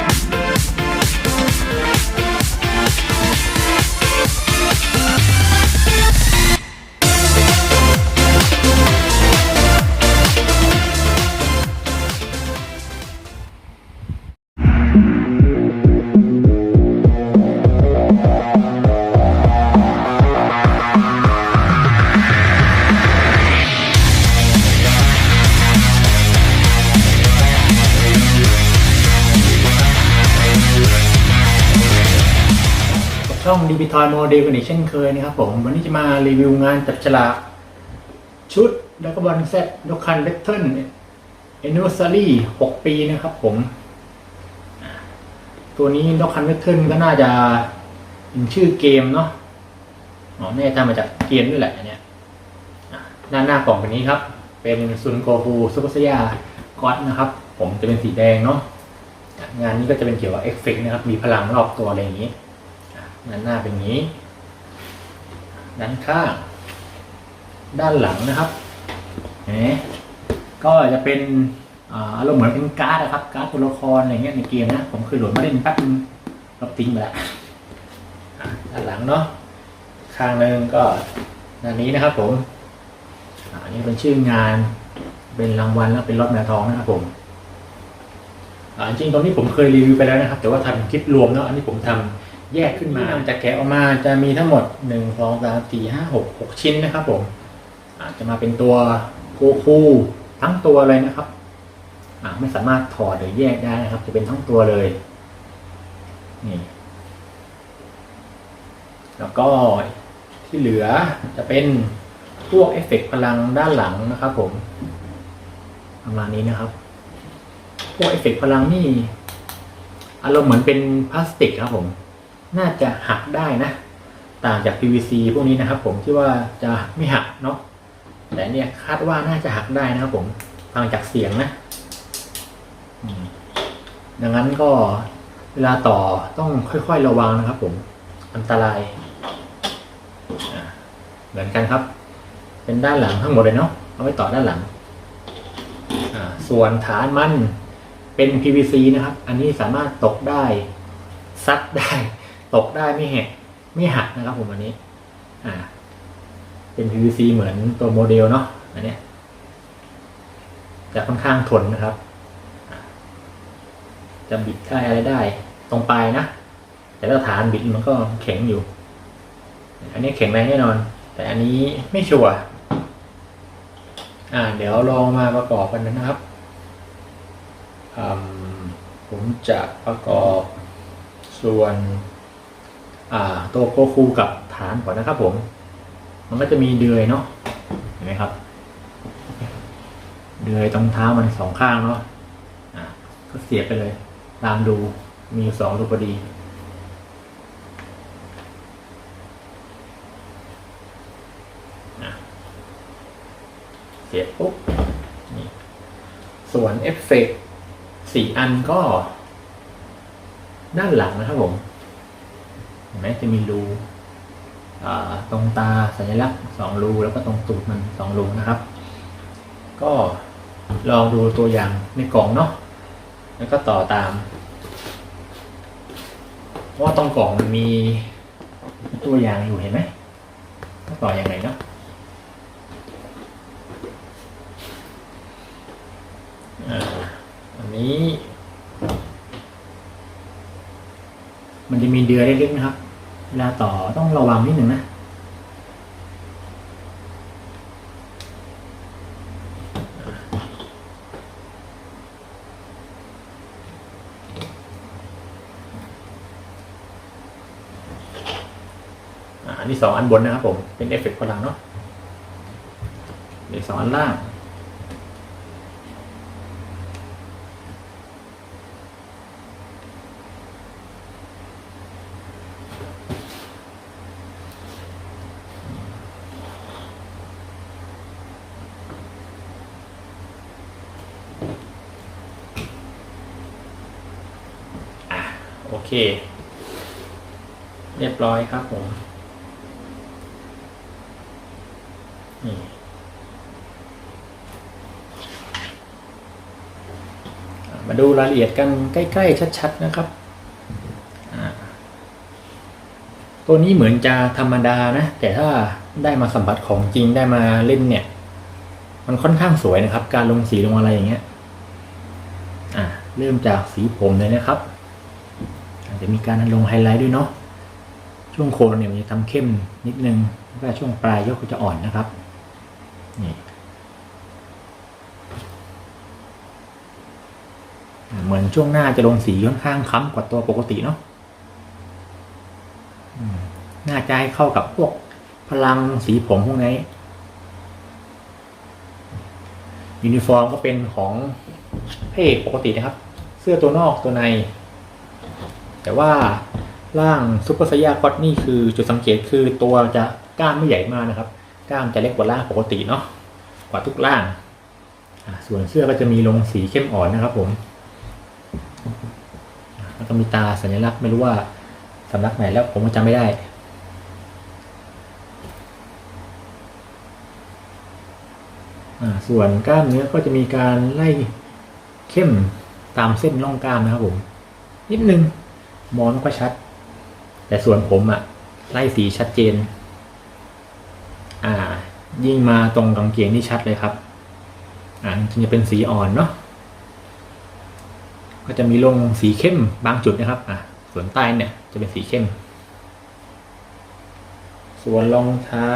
กับ อง d b t o y Model กันอีกเช่นเคยนะครับผมวันนี้จะมารีวิวงานจับฉลากชุดดักบอลเซตดคันเบทเทิลแอนนิวซารี6ปีนะครับผม ตัวนี้ดคันเบทเทิลก็น่าจะเป็นชื่อเกมเนาะอ๋อแน่ทำมาจากเกมด้วยแหละเนี้ยด้านหน้ากล่องเป็นนี้ครับ เป็นซุนโกฟูซุปเปอร์เซียก็อตนะครับ ผมจะเป็นสีแดงเนาะงานนี้ก็จะเป็นเกี่ยวกับเอฟเฟกนะครับ มีพลังรอบตัวอะไรอย่างนี้ ด้านหน้าเป็นอย่างนี้ ด้านข้าง ด้านหลังนะครับเห็นไหมก็จะเป็นอารมณ์เหมือนเป็นการ์ดนะครับ การ์ดตัวละครอะไรเงี้ยในเกมนะ ผมเคยโหลดมาเล่นแป๊บนึงลบทิ้งไปแล้วอะด้านหลังเนาะข้างหนึ่งก็ด้านนี้นะครับผมอันนี้เป็นชื่องาน เป็นรางวัลแล้วเป็นรถแมวทองนะครับผมจริงๆตรงนี้ผมเคยรีวิวไปแล้วนะครับ แต่ว่าทำคลิปรวมเนาะอันนี้ผมทำ แยกขึ้นมาจะแกะออกมาจะมีทั้งหมดหนึ่งสองสามสี่ห้าหกหกชิ้นนะครับผมอาจจะมาเป็นตัวโกคูทั้งตัวเลยนะครับอไม่สามารถถอดหรือแยกได้นะครับ จะเป็นทั้งตัวเลยนี่แล้วก็ที่เหลือจะเป็นพวกเอฟเฟกต์พลังด้านหลังนะครับ ผมประมาณนี้นะครับ พวกเอฟเฟกต์พลังนี่อารมณ์เหมือนเป็นพลาสติกครับผม น่าจะหักได้นะ ต่างจาก PVC พวกนี้นะครับ ผมที่ว่าจะไม่หักเนาะแต่เนี่ยคาดว่าน่าจะหักได้นะครับ ผมฟังจากเสียงนะดังนั้นก็เวลาต่อต้องค่อย ๆ ระวังนะครับ ผมอันตรายเหมือนกันครับ เป็นด้านหลังทั้งหมดเลยเนาะเอาไว้ต่อด้านหลังส่วนฐานมันเป็น PVC นะครับ อันนี้สามารถตกได้ซัดได้ ตกได้ไม่แหกไม่หักนะครับผมอันนี้ อ่า เป็น PVC เหมือนตัวโมเดลเนาะอันนี้จะค่อนข้างทนนะครับ จะบิดได้อะไรได้ ตรงปลายนะ แต่ถ้าฐานบิดมันก็แข็งอยู่ อันนี้แข็งแรงแน่นอน แต่อันนี้ไม่ชัวร์อ่า เดี๋ยวลองมาประกอบกันนะครับอืมผมจะประกอบส่วน ตัวโคคูกับฐานก่อนนะครับผม มันก็จะมีเดือยเนาะเห็นไหมครับ เดือยตรงเท้ามันสองข้างเนาะก็เสียบไปเลย ตามดูมีอยู่สองรูพอดีเสียบปุ๊บนี่ส่วนเอฟเฟกต์สี่อันก็ ด้านหลังนะครับผม ห็นไหมจะมีรูตรงตาสัญลักษณ์สองรูแล้วก็ตรงตูดมันสองรูนะครับ ก็ลองดูตัวอย่างในกล่องเนาะแล้วก็ต่อตามเพราะว่าตรงกล่องมันมีตัวอย่างอยู่เห็นไหมต่ออย่างไรเนาะอ,อันนี้ มันจะมีเดือยเล็กๆนะครับ ลาต่อต้องระวังนิดหนึ่งนะ อันนี้สองอันบนนะครับผม เป็นเอฟเฟกต์พลังเนาะเดี๋ยวสองอันล่าง โอเค เรียบร้อยครับผมนี่มาดูรายละเอียดกันใกล้ ๆ ชัด ๆ นะครับ ตัวนี้เหมือนจะธรรมดานะ แต่ถ้าได้มาสัมผัสของจริงได้มาเล่นเนี่ย มันค่อนข้างสวยนะครับ การลงสีลงอะไรอย่างเงี้ย อ่าเริ่มจากสีผมเลยนะครับ อาจจะมีการลงไฮไลท์ด้วยเนาะช่วงโคนเนี่ยมันจะทำเข้มนิดนึงแล้วก็ช่วงปลายยกก็จะอ่อนนะครับนี่เหมือนช่วงหน้าจะลงสีค่อนข้างค้ำกว่าตัวปกติเนาะอืมน่าจะให้เข้ากับพวกพลังสีผมพวกนี้ยูนิฟอร์มก็เป็นของเอกปกตินะครับ เสื้อตัวนอกตัวใน แต่ว่าร่างซุปเปอร์ไซยาคอตนี่คือจุดสังเกตคือตัวจะกล้ามไม่ใหญ่มากนะครับ กล้ามจะเล็กกว่าร่างปกติเนาะกว่าทุกร่าง ส่วนเสื้อก็จะมีลงสีเข้มอ่อนนะครับผมแล้วก็มีตาสัญลักษณ์ไม่รู้ว่าสำนักไหนแล้วผมก็จำไม่ได้ส่วนกล้ามเนื้อก็จะมีการไล่เข้มตามเส้นร่องกล้ามนะครับผม นิดนึง มองไม่ค่อยชัด แต่ส่วนผมอะไล่สีชัดเจน อ่า ยิ่งมาตรงกางเกงนี่ชัดเลยครับ อ่าจริงจะเป็นสีอ่อนเนาะก็จะมีลงสีเข้มบางจุดนะครับ อะส่วนใต้เนี่ย จะเป็นสีเข้ม ส่วนรองเท้า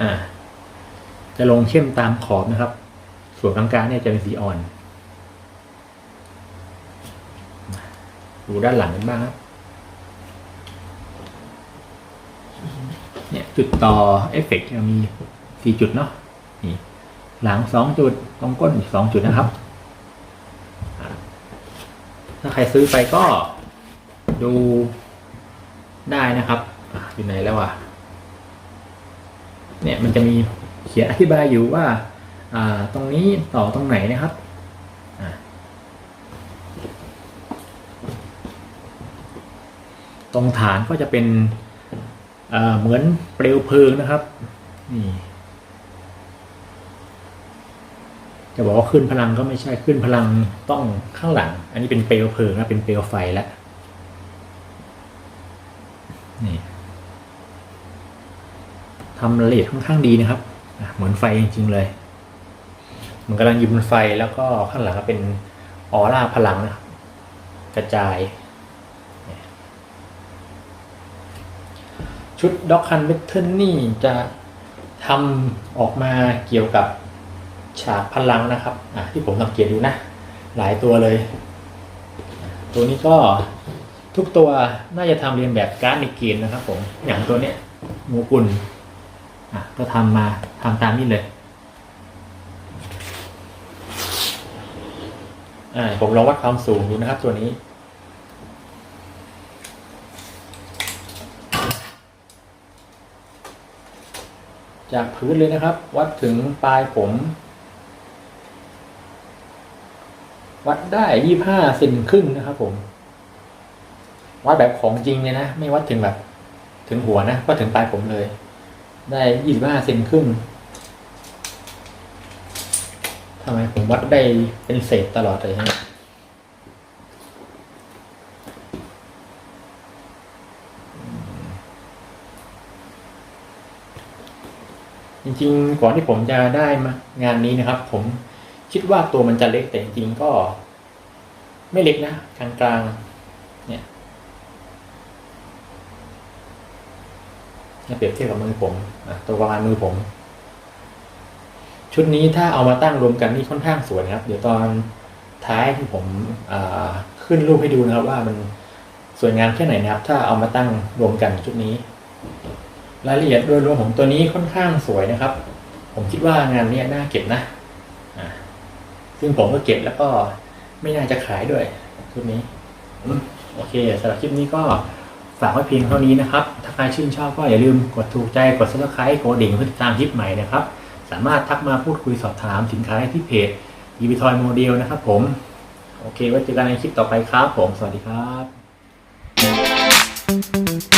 อ่า จะลงเข้มตามขอบนะครับ ส่วนกลางๆเนี่ยจะเป็นสีอ่อน ดูด้านหลังกันบ้างครับเนี่ยจุดต่อเอฟเฟกต์จะมีสี่จุดเนาะนี่หลังสองจุดตรงก้นสองจุดนะครับ ถ้าใครซื้อไปก็ดูได้นะครับอยู่ไหนแล้วอะเนี่ยมันจะมีเขียนอธิบายอยู่ว่า อ่าตรงนี้ต่อตรงไหนนะครับอะ ตรงฐานก็จะเป็นเหมือนเปลวเพลิงนะครับนี่จะบอกว่าขึ้นพลังก็ไม่ใช่ขึ้นพลังต้องข้างหลัง อันนี้เป็นเปลวเพลิงนะเป็นเปลวไฟแล้วนี่ทำละเอียดค่อนข้างดีนะครับเหมือนไฟจริงๆเลย มันกำลังยู่บนไฟแล้วก็ข้างหลังก็เป็นออร่าพลังนะครับกระจาย ชุดด็อกคันเวทเทิลนี่จะทำออกมาเกี่ยวกับฉากพลังนะครับที่ผมสังเกตดูนะ หลายตัวเลย ตัวนี้ก็ทุกตัวน่าจะทำเรียนแบบการ์ดในเกมนะครับผมอย่างตัวเนี้ยหมูกุลก็ทำมาทำตามนี้เลยผมลองวัดความสูงดูนะครับตัวนี้ จากพื้นเลยนะครับ วัดถึงปลายผม วัดได้ยี่ห้าเซนครึ่งนะครับ ผม วัดแบบของจริงเลยนะไม่วัดถึงแบบ ถึงหัวนะวัดถึงปลายผมเลย ได้ยี่ห้าเซนครึ่งทำไมผมวัดได้เป็นเศษตลอดเลยฮะ จริงๆ ก่อนที่ผมจะได้มางานนี้นะครับ ผมคิดว่าตัวมันจะเล็กแต่จริงๆก็ ไม่เล็กนะกลางๆเนี่ยเปรียบเทียบกับมือผมตัวประมาณมือผม ชุดนี้ถ้าเอามาตั้งรวมกันนี่ค่อนข้างสวยนะครับ เดี๋ยวตอนท้ายที่ผมขึ้นรูปให้ดูนะครับว่ามันสวยงามแค่ไหนนะครับ ถ้าเอามาตั้งรวมกันชุดนี้ รายละเอียดโดยรวมของตัวนี้ค่อนข้างสวยนะครับ ผมคิดว่างานนี้น่าเก็บนะอ่าซึ่งผมก็เก็บแล้วก็ไม่น่าจะขายด้วยชุดนี้โอเคสำหรับคลิปนี้ก็ฝากไว้เพียงเท่านี้นะครับ ถ้าใครชื่นชอบก็อย่าลืมกดถูกใจกด subscribe กดกระดิ่งเพื่อติดตามคลิปใหม่นะครับ สามารถทักมาพูดคุยสอบถามสินค้าที่เพจ e v t o y Model นะครับผม โอเคไว้เจอกันในคลิปต่อไปครับผม สวัสดีครับ